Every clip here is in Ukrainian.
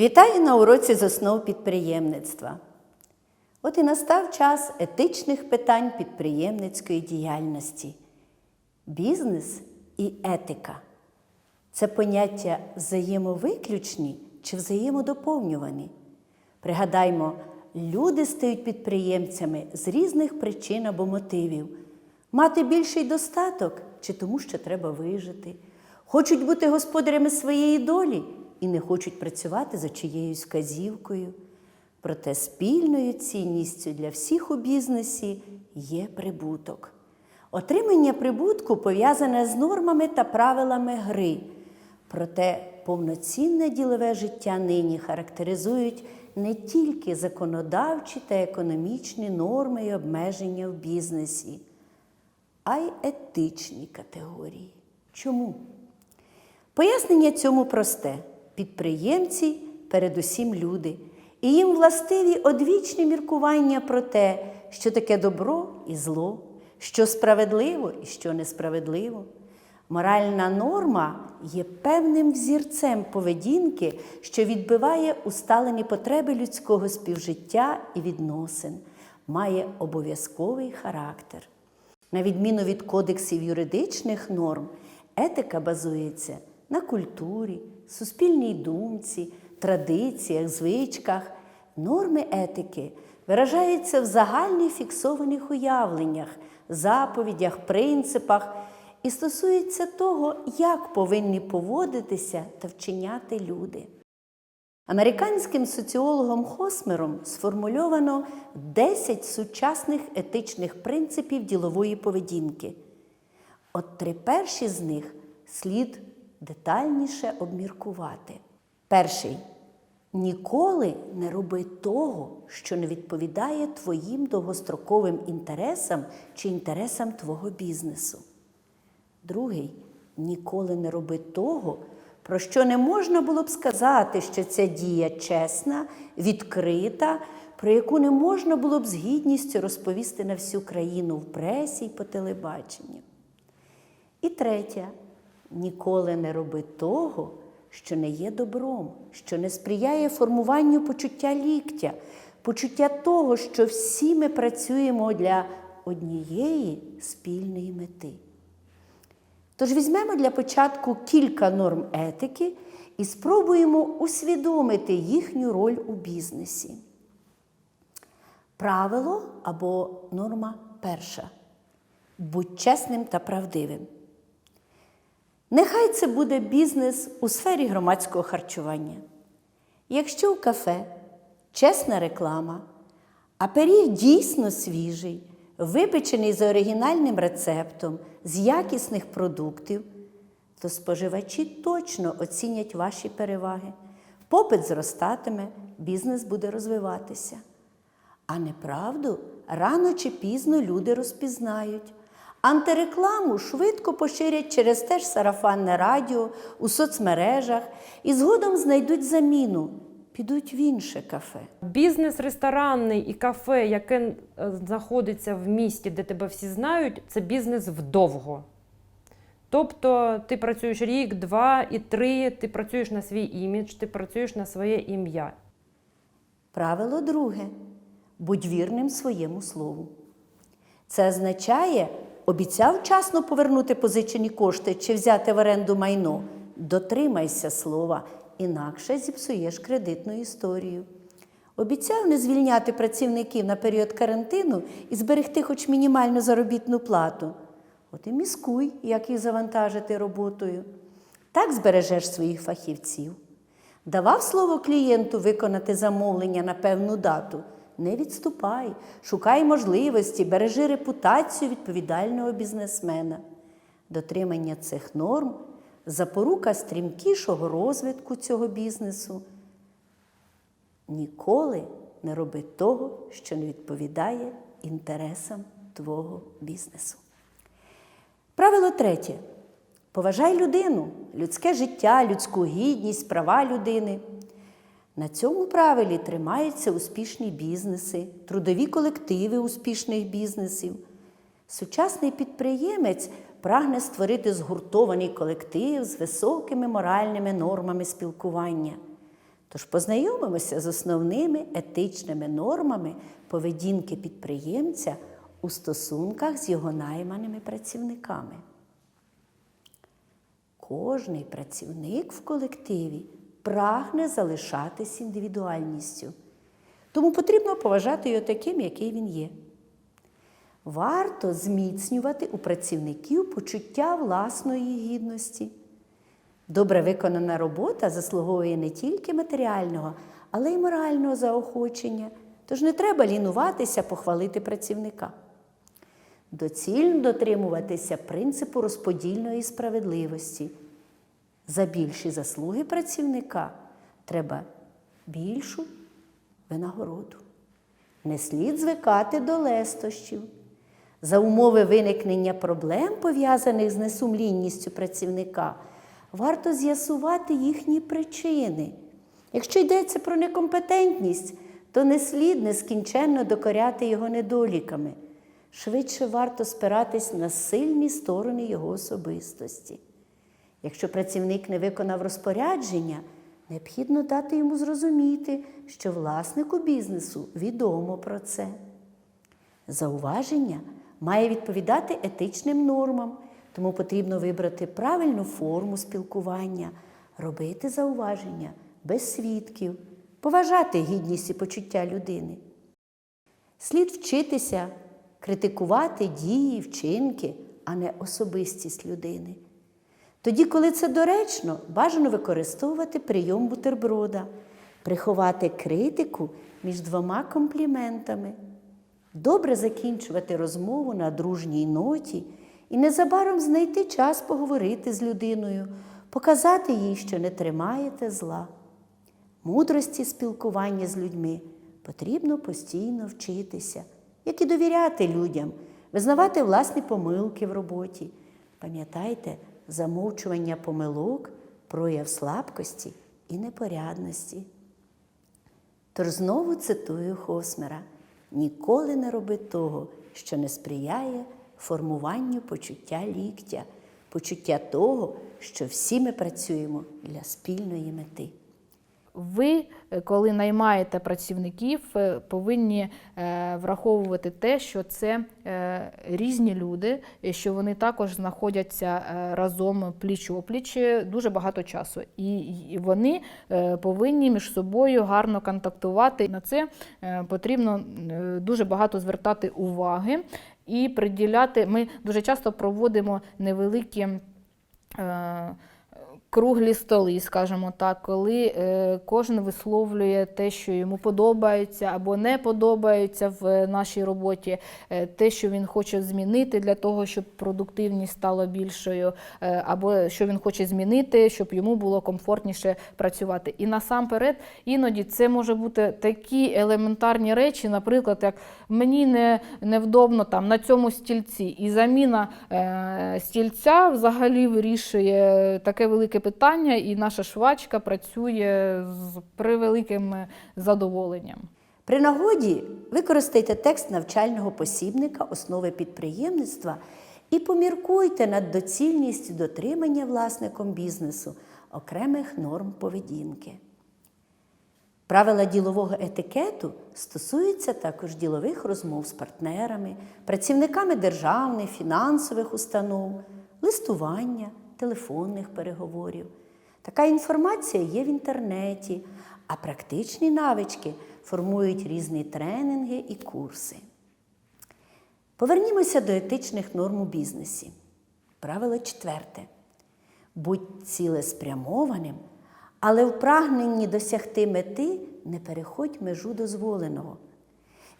Вітаю на уроці з основ підприємництва. От і настав час етичних питань підприємницької діяльності. Бізнес і етика це поняття взаємовиключні чи взаємодоповнювані. Пригадаймо, люди стають підприємцями з різних причин або мотивів. Мати більший достаток чи тому, що треба вижити. Хочуть бути господарями своєї долі і не хочуть працювати за чиєюсь вказівкою. Проте спільною цінністю для всіх у бізнесі є прибуток. Отримання прибутку пов'язане з нормами та правилами гри. Проте повноцінне ділове життя нині характеризують не тільки законодавчі та економічні норми і обмеження в бізнесі, а й етичні категорії. Чому? Пояснення цьому просте: підприємці передусім люди, і їм властиві одвічні міркування про те, що таке добро і зло, що справедливо і що несправедливо. Моральна норма є певним взірцем поведінки, що відбиває усталені потреби людського співжиття і відносин, має обов'язковий характер. На відміну від кодексів юридичних норм, етика базується на культурі, суспільній думці, традиціях, звичках. Норми етики виражаються в загальних фіксованих уявленнях, заповідях, принципах і стосуються того, як повинні поводитися та вчиняти люди. Американським соціологом Хосмером сформульовано 10 сучасних етичних принципів ділової поведінки. От три перші з них слід детальніше обміркувати. Перший ніколи не роби того, що не відповідає твоїм довгостроковим інтересам чи інтересам твого бізнесу. Другий ніколи не роби того, про що не можна було б сказати, що ця дія чесна, відкрита, про яку не можна було б з гідністю розповісти на всю країну в пресі і по телебаченню. І третє, ніколи не роби того, що не є добром, що не сприяє формуванню почуття ліктя, почуття того, що всі ми працюємо для однієї спільної мети. Тож візьмемо для початку кілька норм етики і спробуємо усвідомити їхню роль у бізнесі. Правило або норма перша. Будь чесним та правдивим. Нехай це буде бізнес у сфері громадського харчування. Якщо в кафе чесна реклама, а пиріг дійсно свіжий, випечений за оригінальним рецептом з якісних продуктів, то споживачі точно оцінять ваші переваги. Попит зростатиме, бізнес буде розвиватися. А неправду рано чи пізно люди розпізнають. Антирекламу швидко поширять через те сарафанне радіо у соцмережах і згодом знайдуть заміну, підуть в інше кафе. Бізнес ресторанний і кафе, яке е, знаходиться в місті, де тебе всі знають, це бізнес вдовго. Тобто ти працюєш рік, два і три, ти працюєш на свій імідж, ти працюєш на своє ім'я. Правило друге будь вірним своєму слову. Це означає, обіцяв вчасно повернути позичені кошти чи взяти в оренду майно. Дотримайся слова, інакше зіпсуєш кредитну історію. Обіцяв не звільняти працівників на період карантину і зберегти хоч мінімальну заробітну плату. От і міскуй, як їх завантажити роботою. Так збережеш своїх фахівців. Давав слово клієнту виконати замовлення на певну дату. Не відступай, шукай можливості, бережи репутацію відповідального бізнесмена. Дотримання цих норм запорука стрімкішого розвитку цього бізнесу. Ніколи не роби того, що не відповідає інтересам твого бізнесу. Правило третє. Поважай людину, людське життя, людську гідність, права людини. На цьому правилі тримаються успішні бізнеси, трудові колективи успішних бізнесів. Сучасний підприємець прагне створити згуртований колектив з високими моральними нормами спілкування. Тож познайомимося з основними етичними нормами поведінки підприємця у стосунках з його найманими працівниками. Кожний працівник в колективі прагне залишатись індивідуальністю, тому потрібно поважати його таким, який він є. Варто зміцнювати у працівників почуття власної гідності. Добре виконана робота заслуговує не тільки матеріального, але й морального заохочення, тож не треба лінуватися похвалити працівника. Доцільно дотримуватися принципу розподільної справедливості. За більші заслуги працівника треба більшу винагороду. Не слід звикати до лестощів. За умови виникнення проблем, пов'язаних з несумлінністю працівника, варто з'ясувати їхні причини. Якщо йдеться про некомпетентність, то не слід нескінченно докоряти його недоліками. Швидше варто спиратись на сильні сторони його особистості. Якщо працівник не виконав розпорядження, необхідно дати йому зрозуміти, що власнику бізнесу відомо про це. Зауваження має відповідати етичним нормам, тому потрібно вибрати правильну форму спілкування, робити зауваження без свідків, поважати гідність і почуття людини. Слід вчитися критикувати дії, вчинки, а не особистість людини. Тоді, коли це доречно, бажано використовувати прийом бутерброда, приховати критику між двома компліментами, добре закінчувати розмову на дружній ноті і незабаром знайти час поговорити з людиною, показати їй, що не тримаєте зла. Мудрості спілкування з людьми потрібно постійно вчитися, як і довіряти людям, визнавати власні помилки в роботі. Пам'ятайте, замовчування помилок, прояв слабкості і непорядності. Тож знову цитую Хосмера: ніколи не роби того, що не сприяє формуванню почуття ліктя, почуття того, що всі ми працюємо для спільної мети. Ви, е, коли наймаєте працівників, е, повинні е, враховувати те, що це різні люди, що вони також знаходяться разом пліч опліч дуже багато часу. І вони повинні між собою гарно контактувати. На це потрібно дуже багато звертати уваги і приділяти. Ми дуже часто проводимо невеликі. Е, круглі столи, скажімо так, коли е, кожен висловлює те, що йому подобається або не подобається в нашій роботі, е, те, що він хоче змінити для того, щоб продуктивність стала більшою, е, або що він хоче змінити, щоб йому було комфортніше працювати. І насамперед, іноді це може бути такі елементарні речі, наприклад, як мені не, невдобно там на цьому стільці, і заміна е, стільця взагалі вирішує таке велике питання, і наша швачка працює з превеликим задоволенням. При нагоді використайте текст навчального посібника основи підприємництва і поміркуйте над доцільністю дотримання власником бізнесу окремих норм поведінки. Правила ділового етикету стосуються також ділових розмов з партнерами, працівниками державних, фінансових установ, листування, телефонних переговорів. Така інформація є в інтернеті, а практичні навички формують різні тренінги і курси. Повернімося до етичних норм у бізнесі. Правило четверте. Будь цілеспрямованим, але в прагненні досягти мети не переходь межу дозволеного.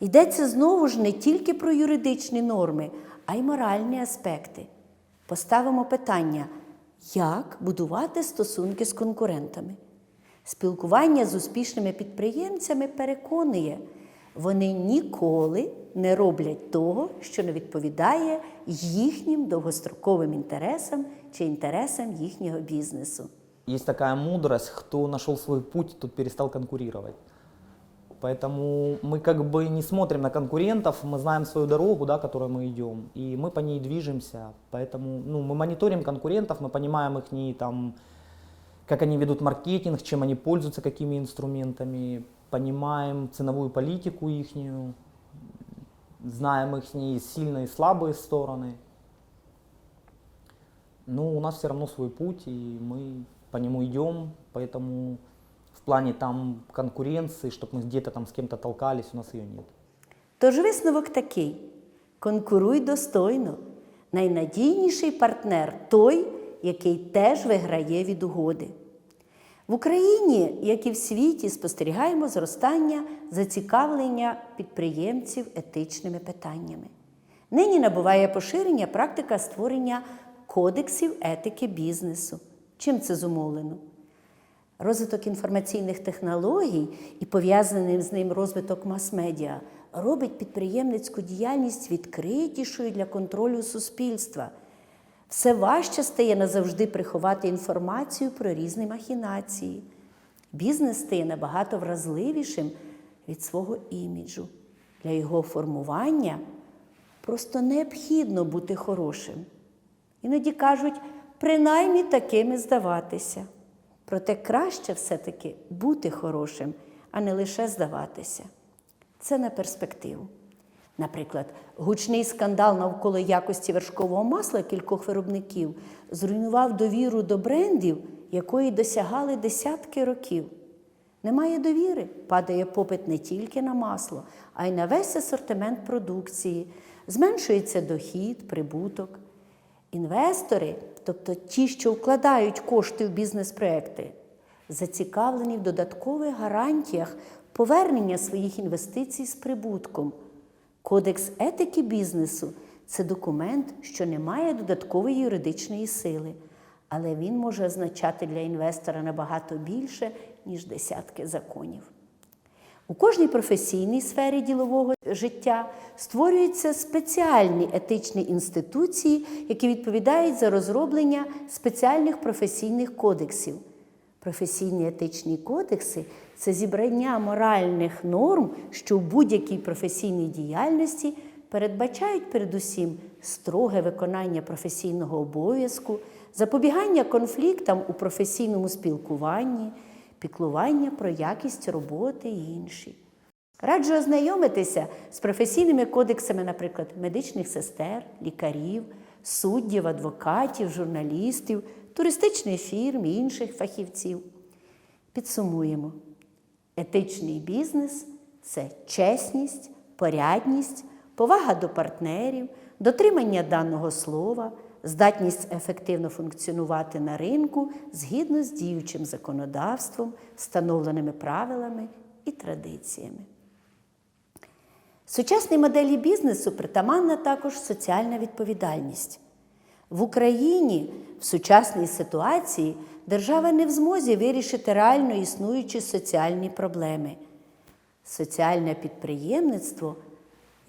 Йдеться знову ж не тільки про юридичні норми, а й моральні аспекти. Поставимо питання, як будувати стосунки з конкурентами. Спілкування з успішними підприємцями переконує, вони ніколи не роблять того, що не відповідає їхнім довгостроковим інтересам чи інтересам їхнього бізнесу. Есть такая мудрость, кто нашел свой путь, тот перестал конкурировать. Поэтому мы как бы не смотрим на конкурентов, мы знаем свою дорогу, да, которой мы идем, и мы по ней движемся. Поэтому ну, мы мониторим конкурентов, мы понимаем их там как они ведут маркетинг, чем они пользуются, какими инструментами, понимаем ценовую политику ихнюю, знаем их сильные и слабые стороны. Ну, у нас все равно свой путь, и мы по нему идем, поэтому в плане там конкуренции, чтобы мы где-то там с кем-то толкались, у нас ее нет. Тож висновок такий: конкуруй достойно. Найнадійніший партнер той, який теж виграє від угоди. В Україні, як і в світі, спостерігаємо зростання зацікавлення підприємців етичними питаннями. Нині набуває поширення практика створення кодексів етики бізнесу. Чим це зумовлено? Розвиток інформаційних технологій і пов'язаний з ним розвиток мас-медіа робить підприємницьку діяльність відкритішою для контролю суспільства. Все важче стає назавжди приховати інформацію про різні махінації. Бізнес стає набагато вразливішим від свого іміджу. Для його формування просто необхідно бути хорошим. Іноді кажуть, принаймні такими здаватися. Проте краще все-таки бути хорошим, а не лише здаватися. Це на перспективу. Наприклад, гучний скандал навколо якості вершкового масла кількох виробників зруйнував довіру до брендів, якої досягали десятки років. Немає довіри, падає попит не тільки на масло, а й на весь асортимент продукції, зменшується дохід, прибуток. Інвестори, тобто ті, що вкладають кошти в бізнес-проекти, зацікавлені в додаткових гарантіях повернення своїх інвестицій з прибутком. Кодекс етики бізнесу це документ, що не має додаткової юридичної сили, але він може означати для інвестора набагато більше, ніж десятки законів. У кожній професійній сфері ділового життя створюються спеціальні етичні інституції, які відповідають за розроблення спеціальних професійних кодексів. Професійні етичні кодекси це зібрання моральних норм, що в будь-якій професійній діяльності передбачають передусім строге виконання професійного обов'язку, запобігання конфліктам у професійному спілкуванні, піклування про якість роботи і інші. Раджу ознайомитися з професійними кодексами, наприклад, медичних сестер, лікарів, суддів, адвокатів, журналістів, туристичних фірм і інших фахівців. Підсумуємо: етичний бізнес це чесність, порядність, повага до партнерів, дотримання даного слова, здатність ефективно функціонувати на ринку згідно з діючим законодавством, встановленими правилами і традиціями. Сучасній моделі бізнесу притаманна також соціальна відповідальність. В Україні в сучасній ситуації держава не в змозі вирішити реально існуючі соціальні проблеми. Соціальне підприємництво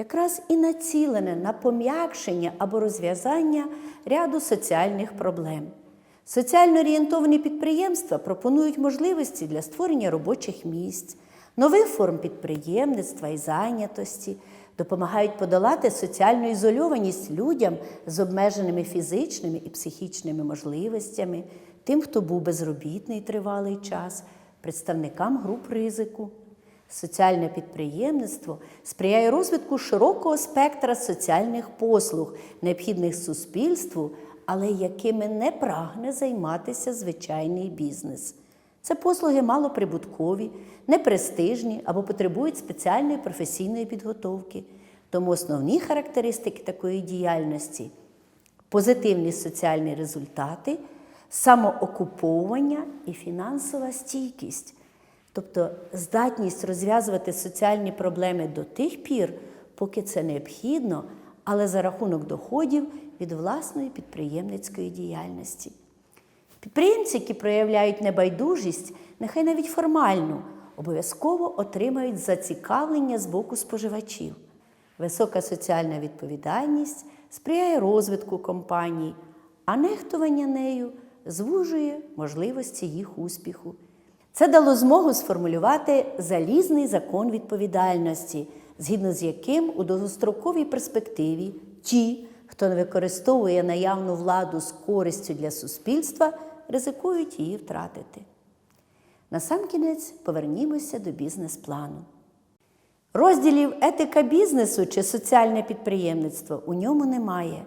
якраз і націлене на пом'якшення або розв'язання ряду соціальних проблем. Соціально орієнтовані підприємства пропонують можливості для створення робочих місць, нових форм підприємництва і зайнятості, допомагають подолати соціальну ізольованість людям з обмеженими фізичними і психічними можливостями, тим, хто був безробітний тривалий час, представникам груп ризику. Соціальне підприємництво сприяє розвитку широкого спектра соціальних послуг, необхідних суспільству, але якими не прагне займатися звичайний бізнес. Це послуги малоприбуткові, непрестижні або потребують спеціальної професійної підготовки. Тому основні характеристики такої діяльності позитивні соціальні результати, самоокуповування і фінансова стійкість, тобто здатність розв'язувати соціальні проблеми до тих пір, поки це необхідно, але за рахунок доходів від власної підприємницької діяльності. Підприємці, які проявляють небайдужість, нехай навіть формальну, обов'язково отримають зацікавлення з боку споживачів. Висока соціальна відповідальність сприяє розвитку компаній, а нехтування нею звужує можливості їх успіху. Це дало змогу сформулювати залізний закон відповідальності, згідно з яким у довгостроковій перспективі ті, хто не використовує наявну владу з користю для суспільства, ризикують її втратити. Насамкінець повернімося до бізнес-плану. Розділів етика бізнесу чи соціальне підприємництво у ньому немає.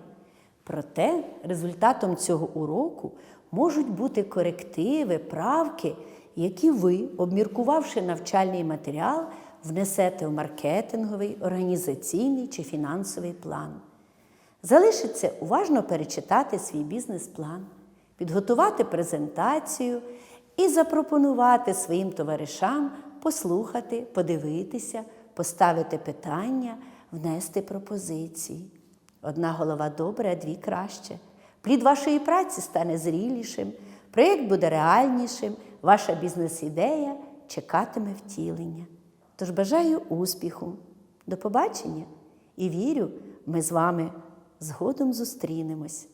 Проте результатом цього уроку можуть бути корективи, правки, які ви, обміркувавши навчальний матеріал, внесете в маркетинговий, організаційний чи фінансовий план. Залишиться уважно перечитати свій бізнес-план, підготувати презентацію і запропонувати своїм товаришам послухати, подивитися, поставити питання, внести пропозиції. Одна голова добре, а дві краще. Плід вашої праці стане зрілішим, проєкт буде реальнішим, ваша бізнес-ідея чекатиме втілення. Тож бажаю успіху, до побачення і вірю, ми з вами згодом зустрінемось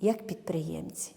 як підприємці.